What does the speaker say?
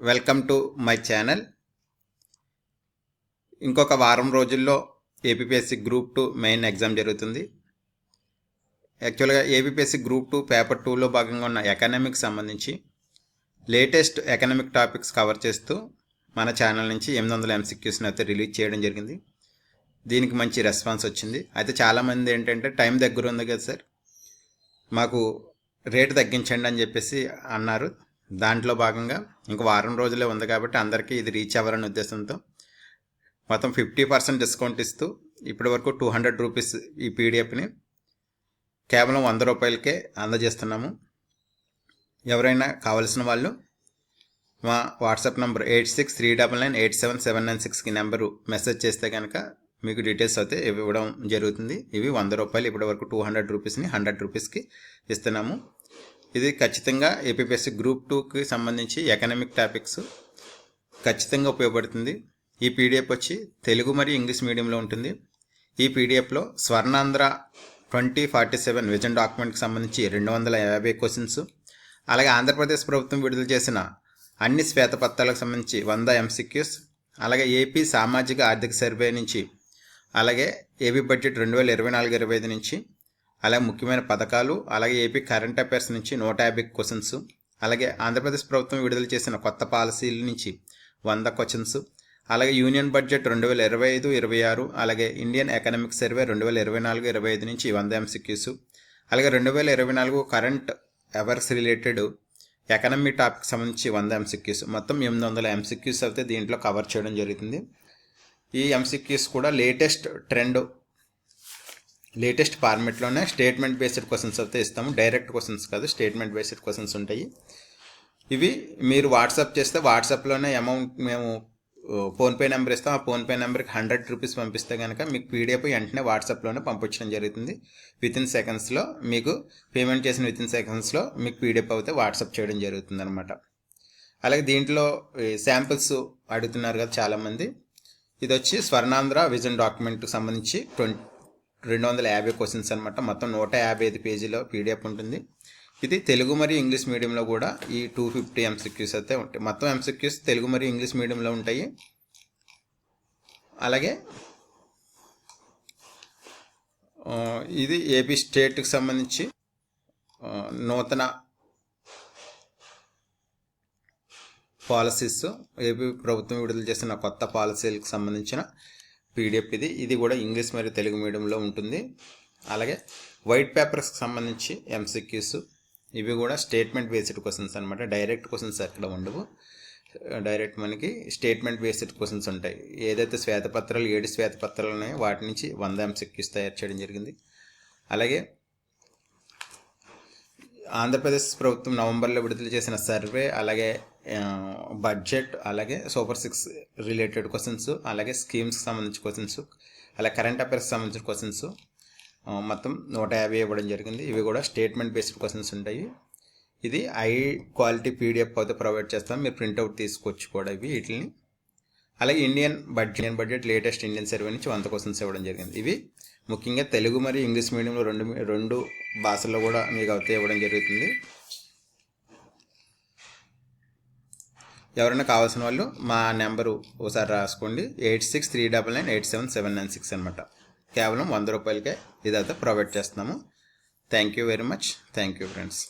Welcome to my channel. ఇంకొక వారం రోజుల్లో APPSC group two main exam జరుగుతుంది. యాక్చువల్గా ఏపీపీఎస్సీ గ్రూప్ టూ పేపర్ టూలో భాగంగా ఉన్న ఎకనామిక్స్ సంబంధించి లేటెస్ట్ ఎకనామిక్ టాపిక్స్ కవర్ చేస్తూ మన ఛానల్ నుంచి ఎనిమిది వందల ఎంసీక్యూస్ని అయితే రిలీజ్ చేయడం జరిగింది. దీనికి మంచి రెస్పాన్స్ వచ్చింది. అయితే చాలామంది ఏంటంటే టైం దగ్గర ఉంది కదా సార్ మాకు రేటు తగ్గించండి అని చెప్పేసి అన్నారు. దాంట్లో భాగంగా ఇంక వారం రోజులే ఉంది కాబట్టి అందరికీ ఇది రీచ్ అవ్వాలనే ఉద్దేశంతో మొత్తం ఫిఫ్టీ పర్సెంట్ డిస్కౌంట్ ఇస్తూ ఇప్పటి వరకు టూ హండ్రెడ్ రూపీస్ ఈ పీడిఎఫ్ని కేవలం వంద రూపాయలకే అందజేస్తున్నాము. ఎవరైనా కావలసిన వాళ్ళు మా WhatsApp number eight six three double nine eight seven seven nine సిక్స్కి నెంబరు మెసేజ్ చేస్తే కనుక మీకు డీటెయిల్స్ అయితే ఇవ్వడం జరుగుతుంది. ఇవి వంద రూపాయలు ఇప్పటి వరకు టూ హండ్రెడ్ రూపీస్ని హండ్రెడ్ రూపీస్కి ఇస్తున్నాము. ఇది ఖచ్చితంగా ఏపీఎస్సి గ్రూప్ టూకి సంబంధించి ఎకనామిక్ టాపిక్స్ ఖచ్చితంగా ఉపయోగపడుతుంది. ఈ పీడిఎఫ్ వచ్చి తెలుగు మరియు ఇంగ్లీష్ మీడియంలో ఉంటుంది. ఈ పీడిఎఫ్లో Swarnandhra twenty forty seven vision డాక్యుమెంట్కి సంబంధించి రెండు వందల యాభై క్వశ్చన్స్ అలాగే ఆంధ్రప్రదేశ్ ప్రభుత్వం విడుదల చేసిన అన్ని శ్వేతపత్రాలకు సంబంధించి వంద ఎంసీక్యూస్ అలాగే ఏపీ సామాజిక ఆర్థిక సర్వే నుంచి అలాగే ఏపీ బడ్జెట్ రెండు వేల ఇరవై నాలుగు ఇరవై ఐదు నుంచి అలాగే ముఖ్యమైన పథకాలు అలాగే ఏపీ కరెంట్ అఫైర్స్ నుంచి నూట యాభై క్వశ్చన్స్ అలాగే ఆంధ్రప్రదేశ్ ప్రభుత్వం విడుదల చేసిన కొత్త పాలసీల నుంచి వంద క్వశ్చన్స్ అలాగే యూనియన్ బడ్జెట్ రెండు వేల ఇరవై ఐదు ఇరవై ఆరు అలాగే ఇండియన్ ఎకనామిక్ సర్వే రెండు వేల ఇరవై నాలుగు ఇరవై ఐదు నుంచి వంద ఎంసీక్యూస్ అలాగే రెండు వేల ఇరవై నాలుగు current affairs related economy topic సంబంధించి వంద ఎంసీక్యూస్. మొత్తం ఎనిమిది వందల ఎంసీక్యూస్ అయితే దీంట్లో కవర్ చేయడం జరుగుతుంది. ఈ ఎంసీక్యూస్ కూడా లేటెస్ట్ ట్రెండ్ లేటెస్ట్ ఫార్మెట్లోనే స్టేట్మెంట్ బేస్డ్ క్వశ్చన్స్ అయితే ఇస్తాము. డైరెక్ట్ క్వశ్చన్స్ కాదు స్టేట్మెంట్ బేస్డ్ క్వశ్చన్స్ ఉంటాయి. ఇవి మీరు వాట్సాప్ చేస్తే వాట్సాప్లోనే అమౌంట్ మేము ఫోన్పే నెంబర్ ఇస్తాం. ఆ ఫోన్పే నెంబర్కి హండ్రెడ్ రూపీస్ పంపిస్తే కనుక మీకు పీడిఎఫ్ వెంటనే వాట్సాప్లోనే పంపించడం జరుగుతుంది. విత్ ఇన్ సెకండ్స్లో మీకు పేమెంట్ చేసిన విత్ ఇన్ సెకండ్స్లో మీకు పీడిఎఫ్ అయితే వాట్సాప్ చేయడం జరుగుతుంది అనమాట అలాగే దీంట్లో శాంపిల్స్ అడుగుతున్నారు కదా చాలామంది. ఇది వచ్చి స్వర్ణాంధ్ర విజన్ డాక్యుమెంట్కి సంబంధించి ట్వంటీ రెండు వందల యాభై క్వశ్చన్స్ అనమాట మొత్తం నూట యాభై ఐదు పేజీలో పీడిఎఫ్ ఉంటుంది. ఇది తెలుగు మరియు ఇంగ్లీష్ మీడియంలో కూడా ఈ టూ ఫిఫ్టీ ఎంసీక్యూస్ అయితే ఉంటాయి. మొత్తం ఎంసీక్యూస్ తెలుగు మరియు ఇంగ్లీష్ మీడియంలో ఉంటాయి. అలాగే ఇది ఏపీ స్టేట్కి సంబంధించి నూతన పాలసీస్ ఏపీ ప్రభుత్వం విడుదల చేసిన కొత్త పాలసీలకు సంబంధించిన పీడిఎఫ్ ఇది. ఇది కూడా ఇంగ్లీష్ మరియు తెలుగు మీడియంలో ఉంటుంది. అలాగే వైట్ పేపర్స్కి సంబంధించి ఎంసీక్యూస్ ఇవి కూడా స్టేట్మెంట్ బేస్డ్ క్వశ్చన్స్ అనమాట డైరెక్ట్ క్వశ్చన్స్ ఎక్కడ ఉండవు. డైరెక్ట్ మనకి స్టేట్మెంట్ బేస్డ్ క్వశ్చన్స్ ఉంటాయి. ఏదైతే శ్వేతపత్రాలు ఏడు శ్వేతపత్రాలు ఉన్నాయో వాటి నుంచి వంద ఎంసీక్యూస్ తయారు చేయడం జరిగింది. అలాగే ఆంధ్రప్రదేశ్ ప్రభుత్వం నవంబర్లో విడుదల చేసిన సర్వే అలాగే బడ్జెట్ అలాగే సూపర్ సిక్స్ రిలేటెడ్ క్వశ్చన్స్ అలాగే స్కీమ్స్కి సంబంధించిన క్వశ్చన్స్ అలాగే కరెంట్ అఫైర్స్కి సంబంధించిన క్వశ్చన్స్ మొత్తం నూట యాభై ఇవ్వడం జరిగింది. ఇవి కూడా స్టేట్మెంట్ బేస్డ్ క్వశ్చన్స్ ఉంటాయి. ఇది హై క్వాలిటీ పీడిఎఫ్ అయితే ప్రొవైడ్ చేస్తాం. మీరు ప్రింట్అవుట్ తీసుకోవచ్చు కూడా ఇవి వీటిని. అలాగే Indian budget Indian budget latest Indian survey నుంచి వంద క్వశ్చన్స్ ఇవ్వడం జరిగింది. ఇవి ముఖ్యంగా తెలుగు మరియు ఇంగ్లీష్ మీడియంలో రెండు రెండు భాషల్లో కూడా మీకు అయితే ఇవ్వడం జరుగుతుంది. ఎవరైనా కావాల్సిన వాళ్ళు మా నెంబరు ఒకసారి రాసుకోండి. Eight six three double nine eight seven seven nine six అనమాట. కేవలం వంద రూపాయలకే ఇదైతే ప్రొవైడ్ చేస్తున్నాము. Thank you very much. Thank you friends.